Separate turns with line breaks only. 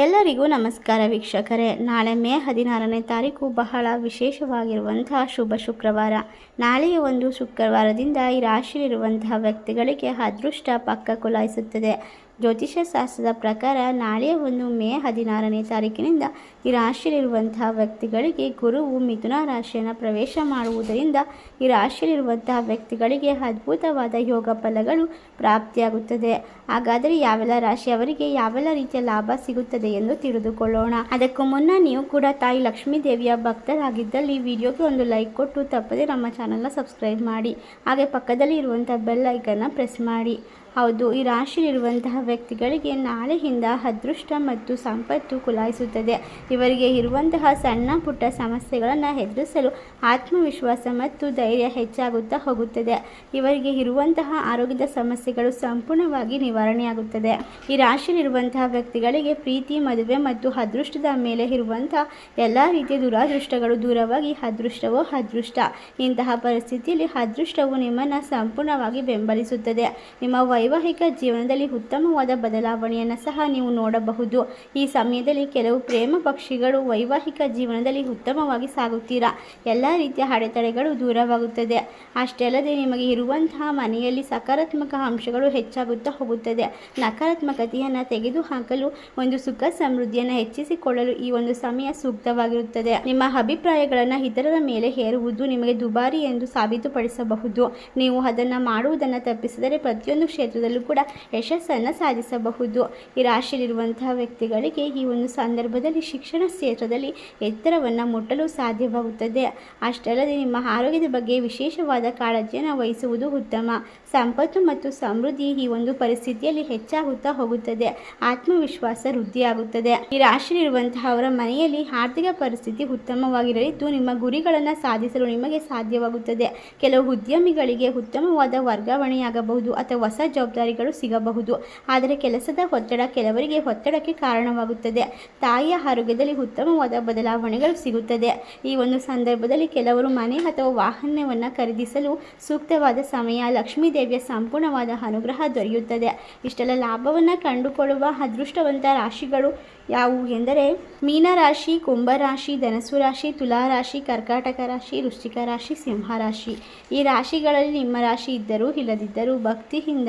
ಎಲ್ಲರಿಗೂ ನಮಸ್ಕಾರ ವೀಕ್ಷಕರೇ. ನಾಳೆ ಮೇ ಹದಿನಾರನೇ ತಾರೀಕು ಬಹಳ ವಿಶೇಷವಾಗಿರುವಂತಹ ಶುಭ ಶುಕ್ರವಾರ. ನಾಳೆಯ ಒಂದು ಶುಕ್ರವಾರದಿಂದ ಈ ರಾಶಿಯಲ್ಲಿರುವಂತಹ ವ್ಯಕ್ತಿಗಳಿಗೆ ಅದೃಷ್ಟ ಪಕ್ಕ ಕುಲಾಯಿಸುತ್ತದೆ. ಜ್ಯೋತಿಷ್ಯ ಶಾಸ್ತ್ರದ ಪ್ರಕಾರ ನಾಳೆ ಒಂದು ಮೇ ಹದಿನಾರನೇ ತಾರೀಕಿನಿಂದ ಈ ರಾಶಿಯಲ್ಲಿರುವಂತಹ ವ್ಯಕ್ತಿಗಳಿಗೆ ಗುರುವು ಮಿಥುನ ರಾಶಿಯನ್ನು ಪ್ರವೇಶ ಮಾಡುವುದರಿಂದ ಈ ರಾಶಿಯಲ್ಲಿರುವಂತಹ ವ್ಯಕ್ತಿಗಳಿಗೆ ಅದ್ಭುತವಾದ ಯೋಗ ಫಲಗಳು ಪ್ರಾಪ್ತಿಯಾಗುತ್ತದೆ. ಹಾಗಾದರೆ ಯಾವೆಲ್ಲ ರಾಶಿಯವರಿಗೆ ಯಾವೆಲ್ಲ ರೀತಿಯ ಲಾಭ ಸಿಗುತ್ತದೆ ಎಂದು ತಿಳಿದುಕೊಳ್ಳೋಣ. ಅದಕ್ಕೂ ಮುನ್ನ ನೀವು ಕೂಡ ತಾಯಿ ಲಕ್ಷ್ಮೀ ದೇವಿಯ ಭಕ್ತರಾಗಿದ್ದಲ್ಲಿ ವಿಡಿಯೋಗೆ ಒಂದು ಲೈಕ್ ಕೊಟ್ಟು ತಪ್ಪದೆ ನಮ್ಮ ಚಾನಲ್ನ ಸಬ್ಸ್ಕ್ರೈಬ್ ಮಾಡಿ. ಹಾಗೆ ಪಕ್ಕದಲ್ಲಿ ಇರುವಂಥ ಬೆಲ್ ಐಕನ್ನ ಪ್ರೆಸ್ ಮಾಡಿ. ಹೌದು, ಈ ರಾಶಿಯಲ್ಲಿರುವಂತಹ ವ್ಯಕ್ತಿಗಳಿಗೆ ನಾಳೆಯಿಂದ ಅದೃಷ್ಟ ಮತ್ತು ಸಂಪತ್ತು ಕುಲಾಯಿಸುತ್ತದೆ. ಇವರಿಗೆ ಇರುವಂತಹ ಸಣ್ಣ ಪುಟ್ಟ ಸಮಸ್ಯೆಗಳನ್ನು ಎದುರಿಸಲು ಆತ್ಮವಿಶ್ವಾಸ ಮತ್ತು ಧೈರ್ಯ ಹೆಚ್ಚಾಗುತ್ತಾ ಹೋಗುತ್ತದೆ. ಇವರಿಗೆ ಇರುವಂತಹ ಆರೋಗ್ಯದ ಸಮಸ್ಯೆಗಳು ಸಂಪೂರ್ಣವಾಗಿ ನಿವಾರಣೆಯಾಗುತ್ತದೆ. ಈ ರಾಶಿಯಲ್ಲಿರುವಂತಹ ವ್ಯಕ್ತಿಗಳಿಗೆ ಪ್ರೀತಿ, ಮದುವೆ ಮತ್ತು ಅದೃಷ್ಟದ ಮೇಲೆ ಇರುವಂತಹ ಎಲ್ಲ ರೀತಿಯ ದುರಾದೃಷ್ಟಗಳು ದೂರವಾಗಿ ಅದೃಷ್ಟವೋ ಅದೃಷ್ಟ. ಇಂತಹ ಪರಿಸ್ಥಿತಿಯಲ್ಲಿ ಅದೃಷ್ಟವು ನಿಮ್ಮನ್ನು ಸಂಪೂರ್ಣವಾಗಿ ಬೆಂಬಲಿಸುತ್ತದೆ. ನಿಮ್ಮ ವೈವಾಹಿಕ ಜೀವನದಲ್ಲಿ ಉತ್ತಮವಾದ ಬದಲಾವಣೆಯನ್ನು ಸಹ ನೀವು ನೋಡಬಹುದು. ಈ ಸಮಯದಲ್ಲಿ ಕೆಲವು ಪ್ರೇಮ ಪಕ್ಷಿಗಳು ವೈವಾಹಿಕ ಜೀವನದಲ್ಲಿ ಉತ್ತಮವಾಗಿ ಸಾಗುತ್ತೀರಾ? ಎಲ್ಲ ರೀತಿಯ ಅಡೆತಡೆಗಳು ದೂರವಾಗುತ್ತದೆ. ಅಷ್ಟೇ ಅಲ್ಲದೆ ನಿಮಗೆ ಇರುವಂತಹ ಮನೆಯಲ್ಲಿ ಸಕಾರಾತ್ಮಕ ಅಂಶಗಳು ಹೆಚ್ಚಾಗುತ್ತಾ ಹೋಗುತ್ತದೆ. ನಕಾರಾತ್ಮಕತೆಯನ್ನು ತೆಗೆದುಹಾಕಲು ಒಂದು ಸುಖ ಸಮೃದ್ಧಿಯನ್ನು ಹೆಚ್ಚಿಸಿಕೊಳ್ಳಲು ಈ ಒಂದು ಸಮಯ ಸೂಕ್ತವಾಗಿರುತ್ತದೆ. ನಿಮ್ಮ ಅಭಿಪ್ರಾಯಗಳನ್ನು ಇತರರ ಮೇಲೆ ಹೇರುವುದು ನಿಮಗೆ ದುಬಾರಿ ಎಂದು ಸಾಬೀತುಪಡಿಸಬಹುದು. ನೀವು ಅದನ್ನು ಮಾಡುವುದನ್ನು ತಪ್ಪಿಸಿದರೆ ಪ್ರತಿಯೊಂದು ಕ್ಷೇತ್ರದಲ್ಲೂ ಕೂಡ ಯಶಸ್ಸನ್ನು ಸಾಧಿಸಬಹುದು. ಈ ರಾಶಿಯಲ್ಲಿರುವಂತಹ ವ್ಯಕ್ತಿಗಳಿಗೆ ಈ ಒಂದು ಸಂದರ್ಭದಲ್ಲಿ ಶಿಕ್ಷಣ ಕ್ಷೇತ್ರದಲ್ಲಿ ಎತ್ತರವನ್ನು ಮುಟ್ಟಲು ಸಾಧ್ಯವಾಗುತ್ತದೆ. ಅಷ್ಟಲ್ಲದೆ ನಿಮ್ಮ ಆರೋಗ್ಯದ ಬಗ್ಗೆ ವಿಶೇಷವಾದ ಕಾಳಜಿಯನ್ನು ವಹಿಸುವುದು ಉತ್ತಮ. ಸಂಪತ್ತು ಮತ್ತು ಸಮೃದ್ಧಿ ಈ ಒಂದು ಪರಿಸ್ಥಿತಿಯಲ್ಲಿ ಹೆಚ್ಚಾಗುತ್ತಾ ಹೋಗುತ್ತದೆ. ಆತ್ಮವಿಶ್ವಾಸ ವೃದ್ಧಿಯಾಗುತ್ತದೆ ಈ ರಾಶಿಯಲ್ಲಿರುವಂತಹ ಅವರ ಮನೆಯಲ್ಲಿ ಆರ್ಥಿಕ ಪರಿಸ್ಥಿತಿ ಉತ್ತಮವಾಗಿರಲಿದ್ದು, ನಿಮ್ಮ ಗುರಿಗಳನ್ನು ಸಾಧಿಸಲು ನಿಮಗೆ ಸಾಧ್ಯವಾಗುತ್ತದೆ. ಕೆಲವು ಉದ್ಯಮಿಗಳಿಗೆ ಉತ್ತಮವಾದ ವರ್ಗಾವಣೆಯಾಗಬಹುದು ಅಥವಾ ಹೊಸ ಜವಾಬ್ದಾರಿಗಳು ಸಿಗಬಹುದು. ಆದರೆ ಕೆಲಸದ ಒತ್ತಡ ಕೆಲವರಿಗೆ ಒತ್ತಡಕ್ಕೆ ಕಾರಣವಾಗುತ್ತದೆ. ತಾಯಿಯ ಆರೋಗ್ಯದಲ್ಲಿ ಉತ್ತಮವಾದ ಬದಲಾವಣೆಗಳು ಸಿಗುತ್ತದೆ. ಈ ಒಂದು ಸಂದರ್ಭದಲ್ಲಿ ಕೆಲವರು ಮನೆ ಅಥವಾ ವಾಹನವನ್ನು ಖರೀದಿಸಲು ಸೂಕ್ತವಾದ ಸಮಯ, ಲಕ್ಷ್ಮೀ ದೇವಿಯ ಸಂಪೂರ್ಣವಾದ ಅನುಗ್ರಹ ದೊರೆಯುತ್ತದೆ. ಇಷ್ಟೆಲ್ಲ ಲಾಭವನ್ನು ಕಂಡುಕೊಳ್ಳುವ ಅದೃಷ್ಟವಂತ ರಾಶಿಗಳು ಯಾವುವು ಎಂದರೆ, ಮೀನರಾಶಿ, ಕುಂಭರಾಶಿ ಧನಸು ರಾಶಿ ತುಲಾರಾಶಿ, ಕರ್ಕಾಟಕ ರಾಶಿ, ವೃಶ್ಚಿಕ ರಾಶಿ ಸಿಂಹ ರಾಶಿ ಈ ರಾಶಿಗಳಲ್ಲಿ ನಿಮ್ಮ ರಾಶಿ ಇದ್ದರೂ ಇಲ್ಲದಿದ್ದರೂ ಭಕ್ತಿಯಿಂದ